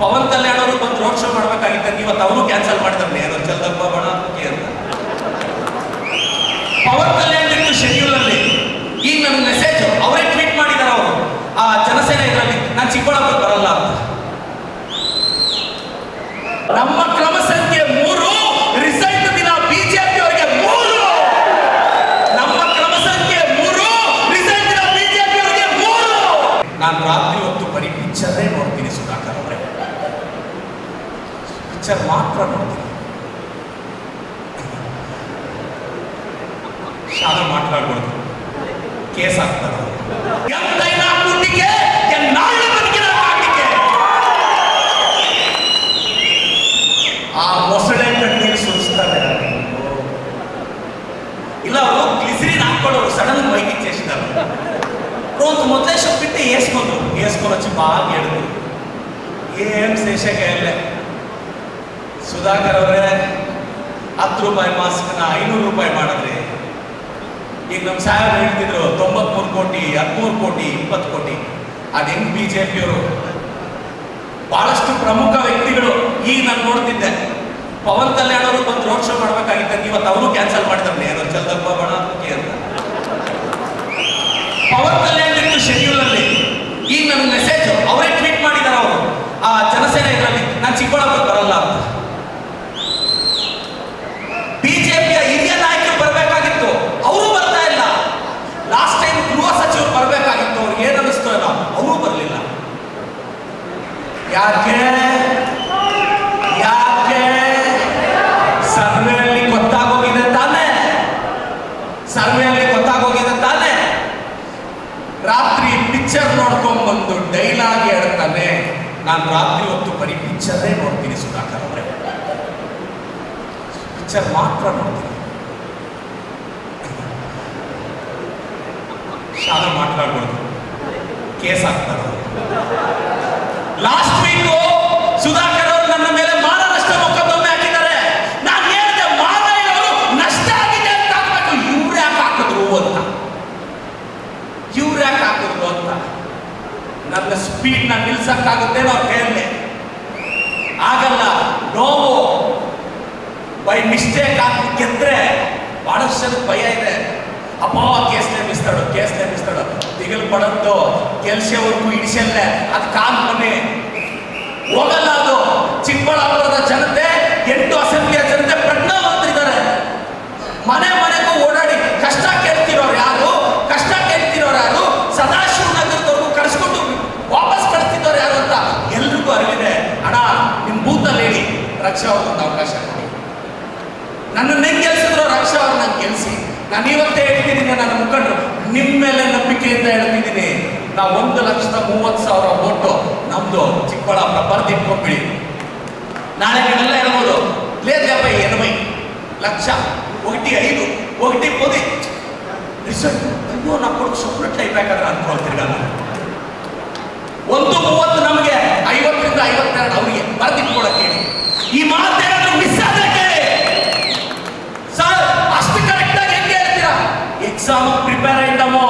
ಪವನ್ ಕಲ್ಯಾಣ್ ಅವರು ಬಂದು road show ಮಾಡ್ಬೇಕಾಗಿತ್ತು, ಇವತ್ತು ಅವರು ಕ್ಯಾನ್ಸಲ್ ಮಾಡಿದ್ರೆ ಏನೋ ಚಲ್ದಪ್ಪ ಬಣ ಅಂತ. ಪವನ್ ಕಲ್ಯಾಣ್ ಶೆಡ್ಯೂಲ್ ಅಲ್ಲಿ ಈಗ ನನ್ನ ಮೆಸೇಜ್ ಅವರೇ ಟ್ವೀಟ್ ಮಾಡಿದ್ದಾರೆ ಅವರು. ಆ ಜನಸೇನೆ ಇದರಲ್ಲಿ, ನಾನು ಚಿಕ್ಕಬಳ್ಳಾಪುರ ಬರಲ್ಲ ಅಂತ. ನಮ್ಮ చర్లాత్రపడుతుంది చాలా మాట్లాడకూడదు. కేసు అంటారు ఎంతైనా పుట్టికే వేసుకోదు వేసుకొని. వచ్చి బాగా ఎడుతుంది ఏం శేషగా ಸುಧಾಕರ್ ಅವರೇ, ಹತ್ತು ರೂಪಾಯಿ ಮಾಸ್ಕ್ನ ಐನೂರು ರೂಪಾಯಿ ಮಾಡಿದ್ರಿ. ಈಗ ನಮ್ಮ ಸಾಹೇಬ್ ಹೇಳ್ತಿದ್ರು, ತೊಂಬತ್ಮೂರು ಕೋಟಿ, ಹದಿಮೂರು ಕೋಟಿ, ಇಪ್ಪತ್ತು ಕೋಟಿ. ಅದು ಹೆಂಗ್ ಬಿ ಜೆ ಪಿಯವರು ಬಹಳಷ್ಟು ಪ್ರಮುಖ ವ್ಯಕ್ತಿಗಳು ಈಗ ನಾನು ನೋಡ್ತಿದ್ದೆ. ಪವನ್ ಕಲ್ಯಾಣ್ ಅವರು ಬಂದು ರೋಡ್ ಶೋ ಮಾಡ್ಬೇಕಾಗಿತ್ತು ಇವತ್ತು ಅವರು ಕ್ಯಾನ್ಸಲ್ ಮಾಡಿದ್ರೆ ಏನೋ ಚಲ್ದಪ್ಪ ಬಣ ಅಂತ ಪವನ್ ಕಲ್ಯಾಣ್ ಶೆಡ್ಯೂಲ್ ಅಲ್ಲಿ. ಈಗ ನನ್ನ ಮೆಸೇಜ್ ಅವರೇ ಟ್ವೀಟ್ ಮಾಡಿದ್ದಾರೆ ಅವರು. ಆ ಜನಸೇನೆ ಇದರಲ್ಲಿ. ನಾನು ಚಿಕ್ಕಬಳ್ಳಾಪುರ ಬರಲ್ಲ. ರಾತ್ರಿ ಪಿಕ್ಚರ್ ನೋಡ್ಕೊಂಡ್ ಬಂದು ಡೈಲಾಗ್ ಹೇಳ್ತಾನೆ. ನಾನು ರಾತ್ರಿ ಹೊತ್ತು ಬರೀ ಪಿಕ್ಚರೇ ನೋಡ್ತೀನಿ ಸುಧಾಕರ್ ಅವರೇ. ಪಿಕ್ಚರ್ ಮಾತ್ರ ನೋಡ್ತೀನಿ. ಶಾಲೆ ಮಾತಾಡ್ಬೋದು ಕೇಸ್ ಆಗ್ತಾರ ಲಾಸ್ಟ್ ನನ್ನ ಸ್ಪೀಡ್ನ ನಿಲ್ಸಕ್ಕಾಗುತ್ತೆ ನಾವು ಹೇಳಿದೆ ಆಗಲ್ಲ ನೋವು ಬೈ ಮಿಸ್ಟೇಕ್ ಆಗಿ ಗೆದ್ರೆ ಬಹಳಷ್ಟು ಭಯ ಇದೆ. ಅಪ್ಪ ಕೇಸ್ ನೇಮಿಸ್ತಾಳು ಕೇಸ್ ನೇಮಿಸ್ತಾಳು ದಿಗಲ್ ಪಡದ್ದು ಕೆಲ್ಸವರೆಗೂ ಇಡಿಸಲ್ಲೇ ಅದು ಕಾಲ್ ಮನೆ. ಹೋಗಲ್ಲ ಅದು. ಚಿಕ್ಕಬಳ್ಳಾಪುರದ ಜನತೆ, ಎಂಟು ಅಸೆಂಬ್ಲಿಯ ಜನತೆ ನನ್ನ ಹೆಂಗೆ ಗೆಲ್ಸಿದ್ರು ರಕ್ಷ ಅವ್ರು ನಂಗೆ ಗೆಲ್ಸಿ ನಾನು ಇವತ್ತೇ ಹೇಳ್ತಿದ್ದೀನಿ ನನ್ನ ಮುಖಂಡರು. ನಿಮ್ಮ ಮೇಲೆ ನಂಬಿಕೆಯಿಂದ ಹೇಳ್ತಿದ್ದೀನಿ ನಾವು ಒಂದು ಲಕ್ಷದ ಮೂವತ್ತು ಸಾವಿರ ಓಟು ನಮ್ದು ಚಿಕ್ಕಬಳ್ಳಾಪುರ ಬರ್ದು ಇಟ್ಕೊಂಡ್ಬಿಡಿ ನಾಳೆ ನೀವೆಲ್ಲ ಹೇಳ್ಬೋದು ಲೇದ್ಯಪ್ಪ ಎನಬೈ ಲಕ್ಷ ಒಗಟಿ ಐದು ಒಗಟಿ ಪೋದಿ. ರಿಸಲ್ಟ್ ಅಯ್ಯೋ, ನಾವು ಕೊಡೋದು ಸಪ್ರೇಟ್ ಲೈಫ್ ಬೇಕಾದ್ರೆ ಅನ್ಕೊಳ್ತೀರಿ ನಾನು ಒಂದು ಮೂವತ್ತು ನಮಗೆ ಐವತ್ತರಿಂದ ಐವತ್ತೆರಡು ಅವರಿಗೆ ಬರ್ದಿಟ್ಕೊಳಕ್ಕೆ ఎగ్జామ్ ప్రిపేర్ అవుతామో